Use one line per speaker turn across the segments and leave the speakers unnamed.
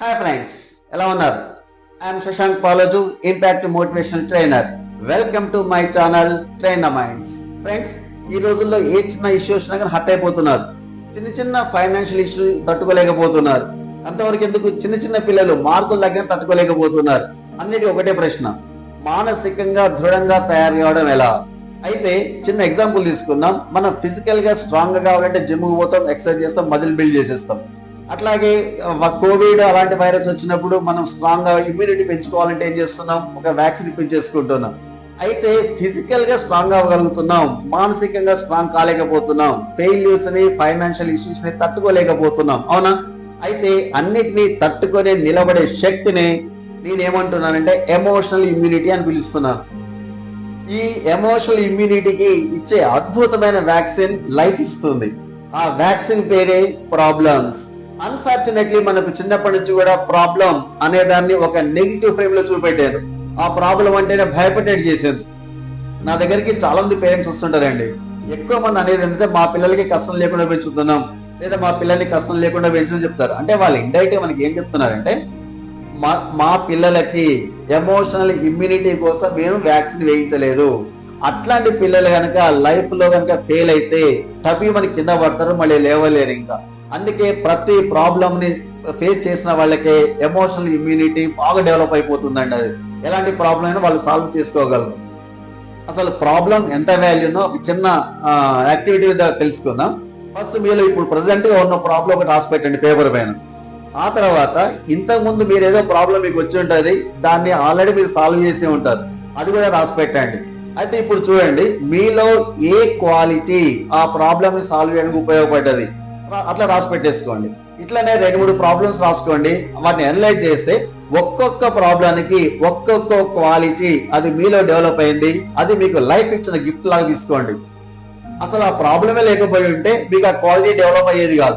Hi friends ఎలా ఉన్నారు? I'm Shashank Paloju impact motivational trainer welcome to my channel train minds friends ఈ రోజుల్లో ఏ చిన్న ఇష్యూ వచ్చినా కానీ హట్ అయిపోతున్నారు. చిన్న చిన్న ఫైనాన్షియల్ ఇష్యూ తట్టుకోలేకపోతున్నారు. అంతవరకు ఎందుకు? చిన్న చిన్న పిల్లలు మార్కులు తగ్గిన తట్టుకోలేకపోతున్నారు. అన్నిటి ఒకటే ప్రశ్న. మానసికంగా దృఢంగా తయారు కావడం ఎలా? అయితే చిన్న ఎగ్జాంపుల్ తీసుకుందాం. మనం ఫిజికల్గా స్ట్రాంగ్గా కావాలంటే జిమ్ పోతాం ఎక్సర్సైజ్ చేస్తాం మజిల్ బిల్డ్ చేసేస్తాం. అట్లాగే కోవిడ్ అలాంటి వైరస్ వచ్చినప్పుడు మనం స్ట్రాంగ్గా ఇమ్యూనిటీ పెంచుకోవాలంటే ఏం చేస్తున్నాం? ఒక వ్యాక్సిన్ ఇప్పించేసుకుంటున్నాం. అయితే ఫిజికల్గా స్ట్రాంగ్ అవ్వగలుగుతున్నాం మానసికంగా స్ట్రాంగ్ కాలేకపోతున్నాం ఫెయిల్యూర్స్ని ఫైనాన్షియల్ ఇష్యూస్ని తట్టుకోలేకపోతున్నాం. అవునా? అయితే అన్నిటినీ తట్టుకొని నిలబడే శక్తిని నేనేమంటున్నానంటే ఎమోషనల్ ఇమ్యూనిటీ అని పిలుస్తున్నాను ఈ ఎమోషనల్ ఇమ్యూనిటీకి ఇచ్చే అద్భుతమైన వ్యాక్సిన్ లైఫ్ ఇస్తుంది. ఆ వ్యాక్సిన్ పేరే ప్రాబ్లమ్స్ అన్ఫార్చునేట్లీ మనకు చిన్నప్పటి నుంచి కూడా ప్రాబ్లం అనే దాన్ని ఒక నెగిటివ్ ఫ్రేమ్లో చూపెట్టారు. ఆ ప్రాబ్లం అంటేనే భయపడేట్ చేసేది. నా దగ్గరికి చాలా మంది పేరెంట్స్ వస్తుంటారండి. ఎక్కువ మంది అనేది ఏంటంటే మా పిల్లలకి కష్టం లేకుండా పెంచుతున్నాం. లేదా మా పిల్లలకి కష్టం లేకుండా పెంచని చెప్తారు. అంటే వాళ్ళు ఇండైరెక్ట్ మనకి ఏం చెప్తున్నారంటే మా మా పిల్లలకి ఎమోషనల్ ఇమ్యూనిటీ కోసం మేము వ్యాక్సిన్ వేయించలేదు. అట్లాంటి పిల్లలు కనుక లైఫ్లో కనుక ఫెయిల్ అయితే టబి మనకి కింద పడతారు మళ్ళీ లేవలేరు ఇంకా. అందుకే ప్రతి ప్రాబ్లం ని ఫేస్ చేసిన వాళ్ళకి ఎమోషనల్ ఇమ్యూనిటీ బాగా డెవలప్ అయిపోతుందండి అది. ఎలాంటి ప్రాబ్లం అయినా వాళ్ళు సాల్వ్ చేసుకోగలరు. అసలు ప్రాబ్లం ఎంత వాల్యూనో ఒక చిన్న యాక్టివిటీ తెలుసుకుందాం. ఫస్ట్ మీరు ఇప్పుడు ప్రజెంట్గా ఉన్న ప్రాబ్లం ఒకటి రాసి పెట్టండి పేపర్ పైన. ఆ తర్వాత ఇంతకుముందు మీరు ఏదో ప్రాబ్లం మీకు వచ్చి ఉంటుంది దాన్ని ఆల్రెడీ మీరు సాల్వ్ చేసి ఉంటారు. అది కూడా రాసి పెట్టండి అయితే ఇప్పుడు చూడండి మీలో ఏ క్వాలిటీ ఆ ప్రాబ్లమ్ని సాల్వ్ చేయడానికి ఉపయోగపడ్డది? అట్లా రాసి పెట్టేసుకోండి. ఇట్లనే రెండు మూడు ప్రాబ్లమ్స్ రాసుకోండి. వాటిని అనలైజ్ చేస్తే ఒక్కొక్క ప్రాబ్లానికి ఒక్కొక్క క్వాలిటీ అది మీలో డెవలప్ అయింది. అది మీకు లైఫ్ ఇచ్చిన గిఫ్ట్ లాగా తీసుకోండి. అసలు ఆ ప్రాబ్లమే లేకపోయి ఉంటే మీకు ఆ క్వాలిటీ డెవలప్ అయ్యేది కాదు.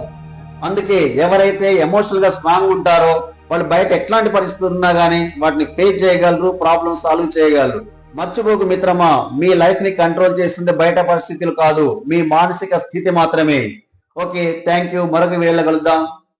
అందుకే ఎవరైతే ఎమోషనల్గా స్ట్రాంగ్ ఉంటారో వాళ్ళు బయట ఎట్లాంటి పరిస్థితులు ఉన్నా గానీ వాటిని ఫేస్ చేయగలరు ప్రాబ్లమ్ సాల్వ్ చేయగలరు. మర్చిపోకు మిత్రమా మీ లైఫ్ని కంట్రోల్ చేసింది బయట పరిస్థితులు కాదు. మీ మానసిక స్థితి మాత్రమే. ಓಕೆ ಥ್ಯಾಂಕ್ ಯು ಮರಗ ವೇಳೆಗಳುದ್ದ